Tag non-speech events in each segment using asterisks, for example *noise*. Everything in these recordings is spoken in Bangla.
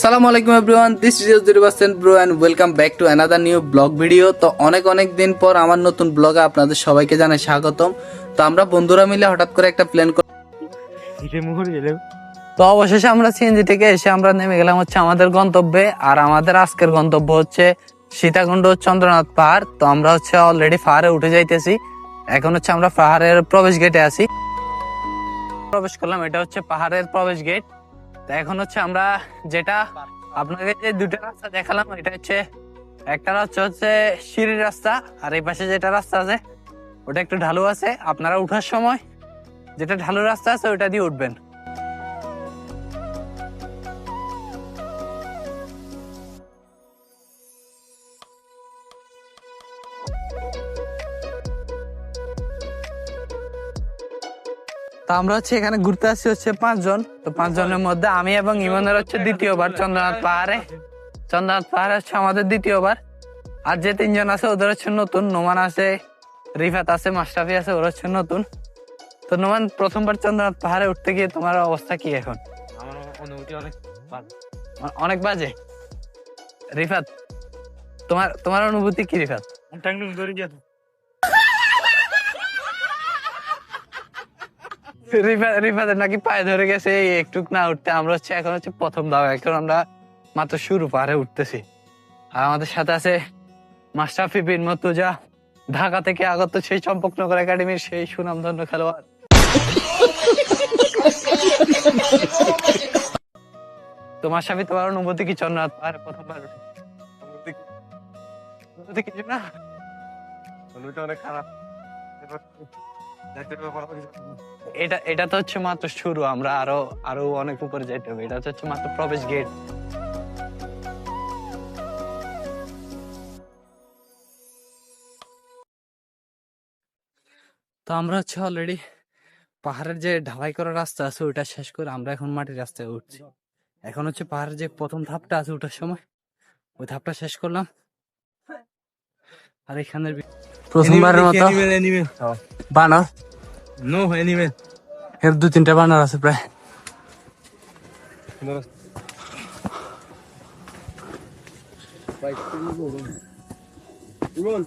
সালাম আলাইকুম everyone this is zero percent bro and welcome back to another new vlog video তো অনেক অনেক দিন পর আমার নতুন ব্লগে আপনাদের সবাইকে জানাই স্বাগতম। তো আমরা বন্ধুরা মিলে হঠাৎ করে একটা প্ল্যান তো অবশেষে আমরা সিএনজি থেকে এসে আমরা নেমে গেলাম হচ্ছে আমাদের গন্তব্যে। আর আমাদের আজকের গন্তব্য হচ্ছে সীতাকুণ্ড চন্দ্রনাথ পাহাড়। তো আমরা হচ্ছে অলরেডি পাহাড়ে উঠে যাইতেছি। এখন হচ্ছে আমরা পাহাড়ের প্রবেশ গেটে আছি। প্রবেশ করলাম এটা হচ্ছে পাহাড়ের প্রবেশ গেট তো এখন হচ্ছে আমরা যেটা আপনাকে যে দুটা রাস্তা দেখালাম, এটা হচ্ছে একটা রাস্তা হচ্ছে সিঁড়ির রাস্তা, আর এই পাশে যেটা রাস্তা আছে, ওটা একটু ঢালু আছে। আপনারা উঠার সময় যেটা ঢালু রাস্তা আছে, ওটা দিয়ে উঠবেন। তো আমরা হচ্ছে এখানে ঘুরতে আসছি হচ্ছে পাঁচজন। তো পাঁচজনের মধ্যে আমি এবং ইমনের হচ্ছে দ্বিতীয়বার চন্দ্রনাথ পাহাড়ে। চন্দ্রনাথ পাহাড়ে হচ্ছে আমাদের দ্বিতীয়বার। আর যে তিনজন আছে ওদের হচ্ছে নতুন। নোমান আছে রিফাত আছে মাস্টাফি আছে ওরা হচ্ছে নতুন। তো নোমান প্রথমবার চন্দ্রনাথ পাহাড়ে উঠতে গিয়ে তোমার অবস্থা কি এখন? আমার অনুভূতি অনেক অনেক বাজে। রিফাত তোমার তোমার অনুভূতি কি রিফাত? টাংটুং ধরে যেত রিফা- রিফাতের নাকি পায়ে ধরে গেছে একটু না উঠতে। আমরা হচ্ছে, এখন হচ্ছে প্রথম দাও, এখন আমরা মাত্র শুরু পাহাড়ে উঠতেছি। আর আমাদের সাথে আছে মাস্টাফি বিন মতুজা ঢাকা থেকে আগত সেই চম্পকনগর একাডেমির সেই সুনামধন্য খেলোয়াড়। তোমার সাথে তোমার অনুভূতি কি, চন্দ্রনাথ পাহাড়ে প্রথমবার অনুভূতি কিছু না? অনুভূতি অনেক খারাপ। এটা এটা তো হচ্ছে মাত্র শুরু আমরা আরও আরও অনেক উপরে যাইতে হবে। এটা হচ্ছে মাত্র প্রবেশ গেট তো আমরা হচ্ছে অলরেডি পাহাড়ের যে ঢালাই করা রাস্তা আছে ওইটা শেষ করে আমরা এখন মাটির রাস্তায় উঠছি। এখন হচ্ছে পাহাড়ের যে প্রথম ধাপটা আছে ওঠার সময় ওই ধাপটা শেষ করলাম। আর এখানের প্রথমবারের মতো। এনিমেল বানর নো এনিমেল এর দু তিনটা বানর আছে প্রায় ইমন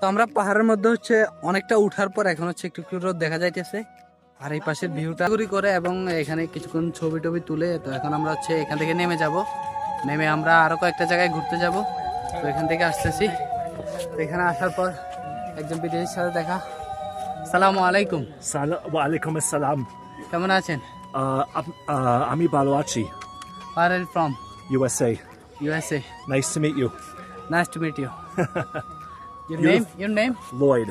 তো আমরা পাহাড়ের মধ্যে হচ্ছে অনেকটা উঠার পর এখন হচ্ছে একটু একটু রোদ দেখা যাইতেছে। আর এই পাশের ভিউটা ঘুরি করে এবং এখানে কিছুক্ষণ ছবি টবি তুলে তো এখন আমরা হচ্ছে এখান থেকে নেমে যাব। নেমে আমরা আরও কয়েকটা জায়গায় ঘুরতে যাব। তো এখান থেকে আসতেছি। তো এখানে আসার পর একজন বিদেশির সাথে দেখা। সালামু আলাইকুম। সালাম ওয়ালাইকুম আসসালাম। কেমন আছেন? আমি ভালো আছি। আর from USA USA nice to meet you nice to meet You- name your name Lloyd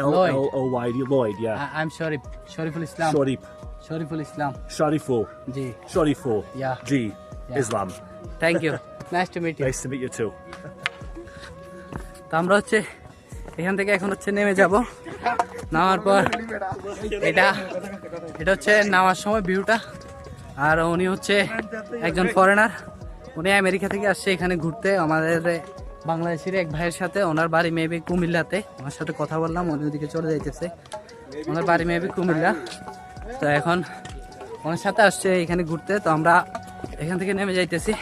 L Lloyd. L O Y D. Lloyd yeah. I am Sharif Shariful Islam Sharif. Shariful Islam Shariful জি Shariful Yeah. G. Islam. Thank you nice to meet you nice to meet you too. *laughs* তো আমরা হচ্ছে এখান থেকে এখন হচ্ছে নেমে যাব। নামার পর এটা এটা হচ্ছে নামার সময় ভিউটা। আর উনি হচ্ছে একজন ফরেনার উনি আমেরিকা থেকে আসছে এখানে ঘুরতে। আমাদের বাংলাদেশের এক ভাইয়ের সাথে ওনার বাড়ি মেবি কুমিল্লাতে। ওনার সাথে কথা বললাম উনি ওদিকে চলে যাইতেছে। ওনার বাড়ি মেবি কুমিল্লা। তো এখন ওনার সাথে আসছে এখানে ঘুরতে। তো আমরা এখান থেকে নেমে যাইতেছি।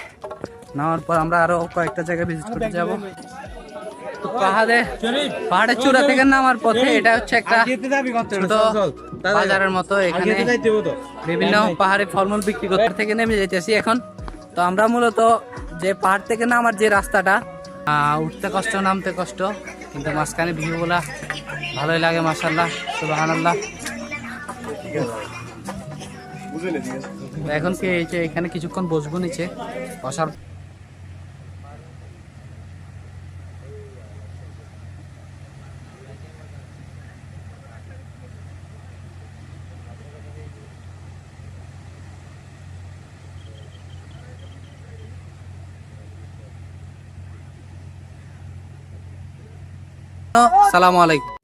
নামার পর আমরা আরও কয়েকটা জায়গায় ভিজিট করতে যাব। তো পাহাড়ে পাহাড়ের চূড়া থেকে নামার পথে এটা হচ্ছে একটা বাজারের মতো এখানে বিভিন্ন পাহাড়ে ফলমূল বিক্রি করতে থেকে নেমে যাইতেছি এখন। তো আমরা মূলত যে পাহাড় থেকে নামার যে রাস্তাটা উঠতে কষ্ট নামতে কষ্ট কিন্তু মাঝখানে বলা ভালোই লাগে মাসাল্লাহ সুবাহান্লাহ এখন কি এখানে কিছুক্ষণ বসবো নিচে? বসার সালামু আলাইকুম।